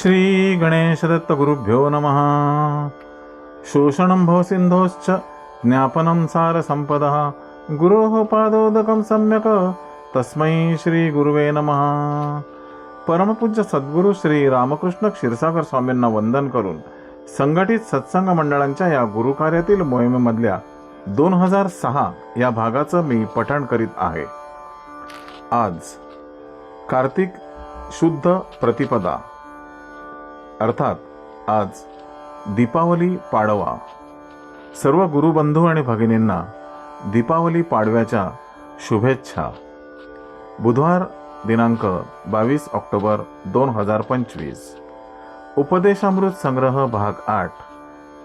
श्री गणेशदत्त गुरुभ्यो नमः। शोषणं भवसिन्धोश्च ज्ञापनं सारसम्पदः। गुरोः पादोदकं सम्यक्। तस्मै श्रीगुरुवे नमः। परमपूज्य सद्गुरू श्री रामकृष्ण क्षीरसागर स्वामींना वंदन करून संघटित सत्संग मंडळांच्या या गुरुकार्यातील मोहिमेमधल्या दोन हजार सहा या भागाचं मी पठण करीत आहे. आज कार्तिक शुद्ध प्रतिपदा. अर्थात आज दीपावली पाडवा. सर्व गुरुबंधू आणि भगिनींना दीपावली पाडव्याच्या शुभेच्छा. बुधवार दिनांक बावीस ऑक्टोबर दोन हजार पंचवीस. उपदेशामृत संग्रह भाग आठ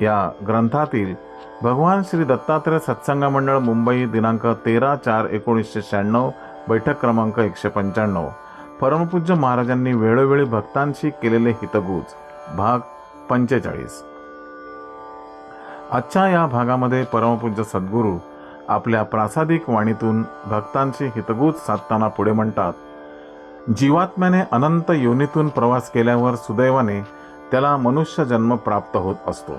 या ग्रंथातील भगवान श्री दत्तात्रय सत्संग मंडळ मुंबई दिनांक तेरा चार एकोणीसशे शहाण्णव बैठक क्रमांक एकशे पंच्याण्णव. परमपूज्य महाराजांनी वेळोवेळी भक्तांशी केलेले हितगुज. भाग पंचेचाळीस. आजच्या या भागामध्ये परमपूज्य सद्गुरू आपल्या प्रासादिक वाणीतून भक्तांशी हितगुज साधताना पुढे म्हणतात जीवात्म्याने अनंत योनीतून प्रवास केल्यावर सुदैवाने त्याला मनुष्य जन्म प्राप्त होत असतो.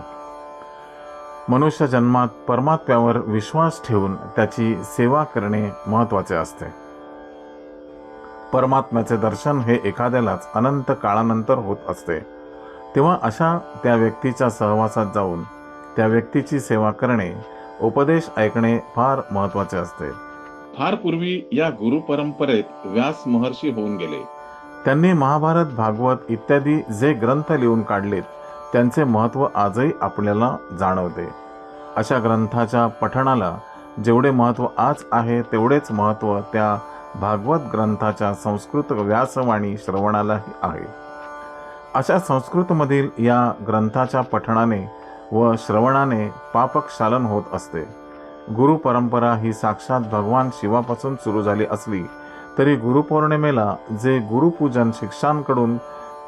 मनुष्य जन्मात परमात्म्यावर विश्वास ठेवून त्याची सेवा करणे महत्त्वाचे असते. परमात्म्याचे दर्शन हे एखाद्यालाच अनंत काळानंतर होत असते. तेव्हा अशा त्या व्यक्तीच्या सहवासात जाऊन त्या व्यक्तीची सेवा करणे उपदेश ऐकणे फार महत्त्वाचे असते. फार पूर्वी या गुरु परंपरेत व्यास महर्षी होऊन गेले. त्यांनी महाभारत भागवत इत्यादी जे ग्रंथ लिहून काढलेत त्यांचे महत्त्व आजही आपल्याला जाणवते. अशा ग्रंथाच्या पठणाला जेवढे महत्त्व आज आहे तेवढेच महत्त्व त्या भागवत ग्रंथाच्या संस्कृत व्यासवाणी श्रवणालाही आहे. अशा संस्कृतमधील या ग्रंथाच्या पठणाने व श्रवणाने पापक्षालन होत असते. गुरु परंपरा ही साक्षात भगवान शिवापासून सुरू झाली असली तरी गुरुपौर्णिमेला जे गुरुपूजन शिष्यांकडून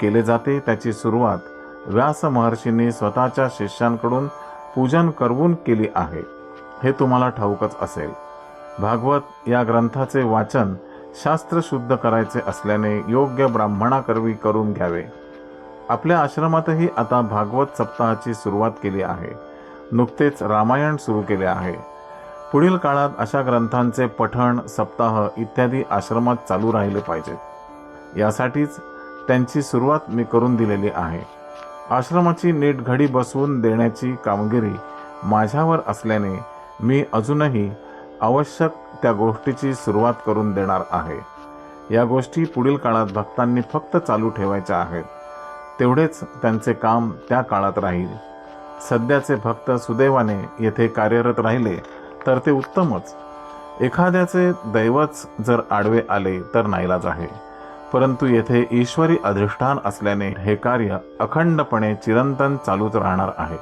केले जाते त्याची सुरुवात व्यास महर्षींनी स्वतःच्या शिष्यांकडून पूजन करवून केली आहे. हे तुम्हाला ठाऊकच असेल. भागवत या ग्रंथाचे वाचन शास्त्र शुद्ध करायचे असल्याने योग्य ब्राह्मणाकरवी करून घ्यावे. आपल्या आश्रमातही आता भागवत सप्ताहाची सुरुवात केली आहे. नुकतेच रामायण सुरू केले आहे. पुढील काळात अशा ग्रंथांचे पठण सप्ताह इत्यादी आश्रमात चालू राहिले पाहिजेत यासाठीच त्यांची सुरुवात मी करून दिलेली आहे. आश्रमाची नीट घडी बसवून देण्याची कामगिरी माझ्यावर असल्याने मी अजूनही आवश्यक त्या गोष्टीची सुरुवात करून देणार आहे. या गोष्टी पुढील काळात भक्तांनी फक्त चालू ठेवायच्या आहेत. तेवढेच त्यांचे काम त्या काळात राहील. सध्याचे भक्त सुदैवाने येथे कार्यरत राहिले तर ते उत्तमच. एखाद्याचे दैवच जर आडवे आले तर नाईलाज आहे. परंतु येथे ईश्वरी अधिष्ठान असल्याने हे कार्य अखंडपणे चिरंतन चालूच राहणार आहे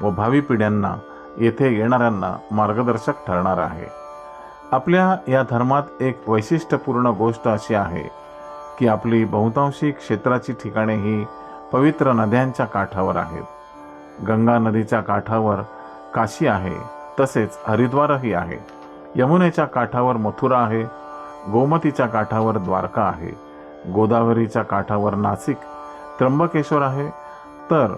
व भावी पिढ्यांना येथे येणाऱ्यांना मार्गदर्शक ठरणार आहे. आपल्या या धर्मात एक वैशिष्ट्यपूर्ण गोष्ट अशी आहे की आपली बहुतांशी क्षेत्राची ठिकाणे ही पवित्र नद्यांच्या काठावर आहेत. गंगा नदीच्या काठावर काशी आहे तसेच हरिद्वारही आहे. यमुनेच्या काठावर मथुरा आहे गोमतीच्या काठावर द्वारका आहे. गोदावरीच्या काठावर नाशिक त्र्यंबकेश्वर आहे. तर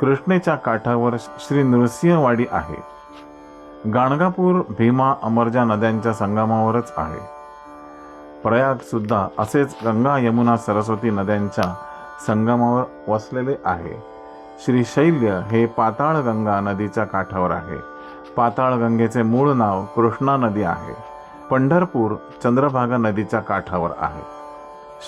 कृष्णेच्या काठावर श्री नृसिंहवाडी आहे. गाणगापूर भीमा अमरजा नद्यांच्या संगमावरच आहे. प्रयागसुद्धा असेच गंगा यमुना सरस्वती नद्यांच्या संगमावर वसलेले आहे. श्रीशैल्य हे पाताळगंगा नदीच्या काठावर आहे. पाताळगंगेचे मूळ नाव कृष्णा नदी आहे. पंढरपूर चंद्रभागा नदीच्या काठावर आहे.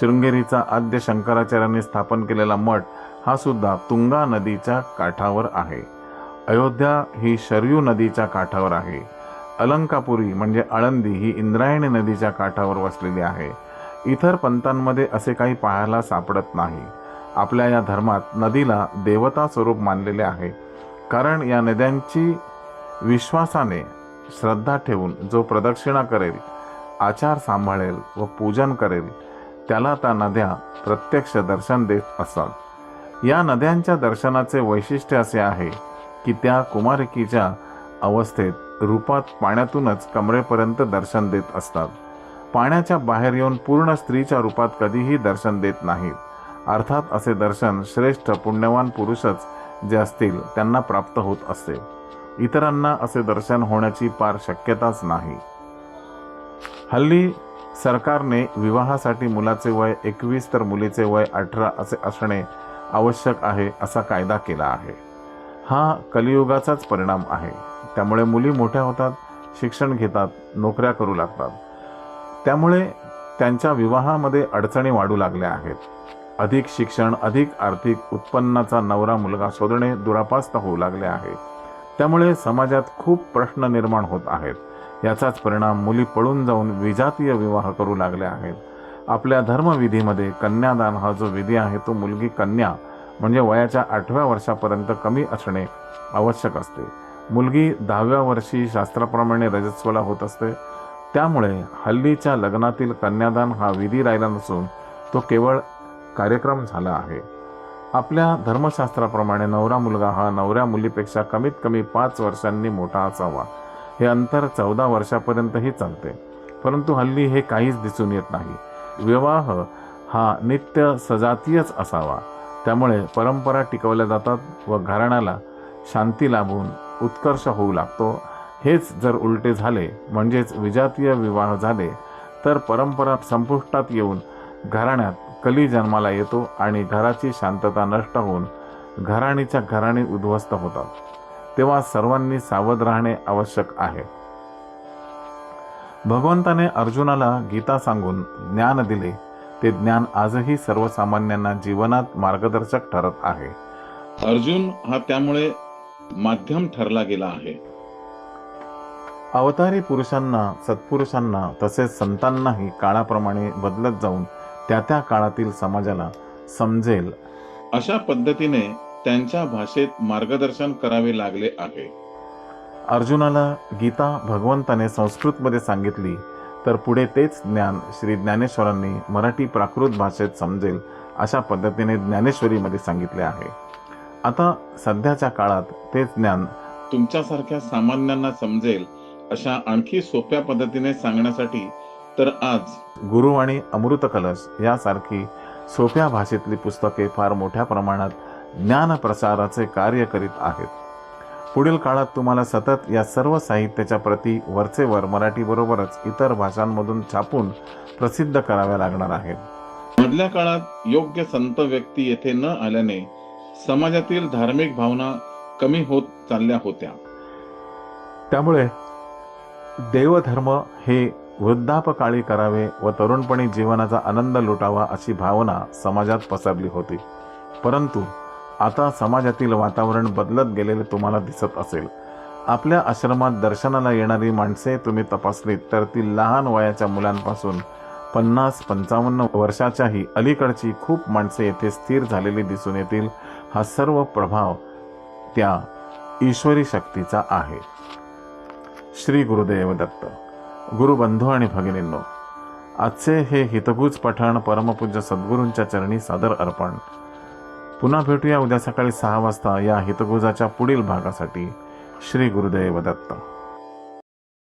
शृंगेरीचा आद्य शंकराचार्यांनी स्थापन केलेला मठ हा सुद्धा तुंगा नदीच्या काठावर आहे. अयोध्या ही शरयू नदीच्या काठावर आहे. अलंकापुरी म्हणजे आळंदी ही इंद्रायणी नदीच्या काठावर वसलेली आहे. इतर पंथांमध्ये असे काही पाहायला सापडत नाही. आपल्या या धर्मात नदीला देवता स्वरूप मानलेले आहे. कारण या नद्यांची विश्वासाने श्रद्धा ठेवून जो प्रदक्षिणा करेल आचार सांभाळेल व पूजन करेल त्याला त्या नद्या प्रत्यक्ष दर्शन देत असतात या नद्यांच्या दर्शनाचे वैशिष्ट्य असे आहे की त्या कुमारिकीच्या अवस्थेत रूपात पाण्यातूनच कमरेपर्यंत दर्शन देत असतात. पाण्याच्या बाहेर येऊन पूर्ण स्त्रीच्या रूपात कधीही दर्शन देत नाहीत. अर्थात असे दर्शन श्रेष्ठ पुण्यवान पुरुषच जे असतील त्यांना प्राप्त होत असते इतरांना असे दर्शन होण्याची पार शक्यताच नाही. हल्ली सरकारने विवाहासाठी मुलाचे वय एकवीस तर मुलीचे वय अठरा असे असणे आवश्यक आहे असा कायदा केला आहे. हा कलियुगाचाच परिणाम आहे. त्यामुळे मुली मोठ्या होतात शिक्षण घेतात नोकऱ्या करू लागतात. त्यामुळे त्यांच्या विवाहामध्ये अडचणी वाढू लागल्या आहेत. अधिक शिक्षण अधिक आर्थिक उत्पन्नाचा नवरा मुलगा शोधणे दुरापास्त होऊ लागले आहे. त्यामुळे समाजात खूप प्रश्न निर्माण होत आहेत. याचाच परिणाम मुली पळून जाऊन विजातीय विवाह करू लागल्या आहेत. आपल्या धर्मविधीमध्ये कन्यादान हा जो विधी आहे तो मुलगी कन्या म्हणजे वयाच्या आठव्या वर्षापर्यंत कमी असणे आवश्यक असते. मुलगी दहाव्या वर्षी शास्त्राप्रमाणे रजस्वला होत असते. त्यामुळे हल्लीच्या लग्नातील कन्यादान हा विधी राहिला नसून तो केवळ कार्यक्रम झाला आहे. आपल्या धर्मशास्त्राप्रमाणे नवरा मुलगा हा नवऱ्या मुलीपेक्षा कमीत कमी पाच वर्षांनी मोठा असावा. हे अंतर चौदा वर्षापर्यंतही चालते. परंतु हल्ली हे काहीच दिसून येत नाही. विवाह हा नित्य सजातीयच असावा. त्यामुळे परंपरा टिकवल्या जातात व घराण्याला शांती लाभून उत्कर्ष होऊ लागतो. हेच जर उलटे झाले म्हणजेच विजातीय विवाह झाले तर परंपरा संपुष्टात येऊन घराण्यात कली जन्माला येतो आणि घराची शांतता नष्ट होऊन घराणीच्या घराणी उद्ध्वस्त होतात. तेव्हा सर्वांनी सावध राहणे आवश्यक आहे. भगवंताने अर्जुनाला गीता सांगून ज्ञान दिले. ते ज्ञान आजही सर्वसामान्यांना जीवनात मार्गदर्शक ठरत आहे. अर्जुन हा त्यामुळे माध्यम ठरला गेला आहे. अवतारी पुरुषांना सत्पुरुषांना तसेच संतांनाही काळाप्रमाणे बदलत जाऊन त्या त्या काळातील समाजाला समजेल. अशा पद्धतीने त्यांच्या भाषेत मार्गदर्शन करावे लागले आहे. अर्जुनाला गीता भगवंताने संस्कृतमध्ये सांगितली तर पुढे तेच ज्ञान श्री ज्ञानेश्वरांनी मराठी प्राकृत भाषेत समजेल अशा पद्धतीने ज्ञानेश्वरीमध्ये सांगितले आहे. आता सध्याच्या काळात तेच ज्ञान तुमच्यासारख्या सामान्यांना समजेल अशा आणखी सोप्या पद्धतीने सांगण्यासाठी तर आज गुरुवाणी अमृत कलश यासारखी सोप्या भाषेतली पुस्तके फार मोठ्या प्रमाणात ज्ञान प्रसाराचे कार्य करीत आहेत. पुढील काळात तुम्हाला सतत या सर्व साहित्याच्या प्रती वरचेवर मराठीबरोबरच इतर भाषांमधून छापून प्रसिद्ध कराव्या लागणार आहेत. मधल्या काळात योग्य संत व्यक्ती येथे न आल्याने समाजातील धार्मिक भावना कमी होत चालल्या होत्या. त्यामुळे देवधर्म हे वृद्धापकाळी करावे व तरुणपणी जीवनाचा आनंद लुटावा अशी भावना समाजात पसरली होती. परंतु आता समाजातील वातावरण बदलत गेलेले तुम्हाला दिसत असेल. आपल्या आश्रमात दर्शनाला येणारी माणसे तुम्ही तपासलीत तर ती लहान वयाच्या मुलांपासून पन्नास पंचावन्न वर्षाच्याही अलीकडची खूप माणसे येथे स्थिर झालेली दिसून येतील. हा सर्व प्रभाव त्या ईश्वरी शक्तीचा आहे. श्री गुरुदेव दत्त गुरुबंधू आणि भगिनींनो आजचे हे हितगुज पठण परमपूज्य सद्गुरूंच्या चरणी सादर अर्पण पुन्हा भेटूया उद्या सकाळी सहा वाजता या हितगुजाच्या पुढील भागासाठी श्री गुरुदेव दत्त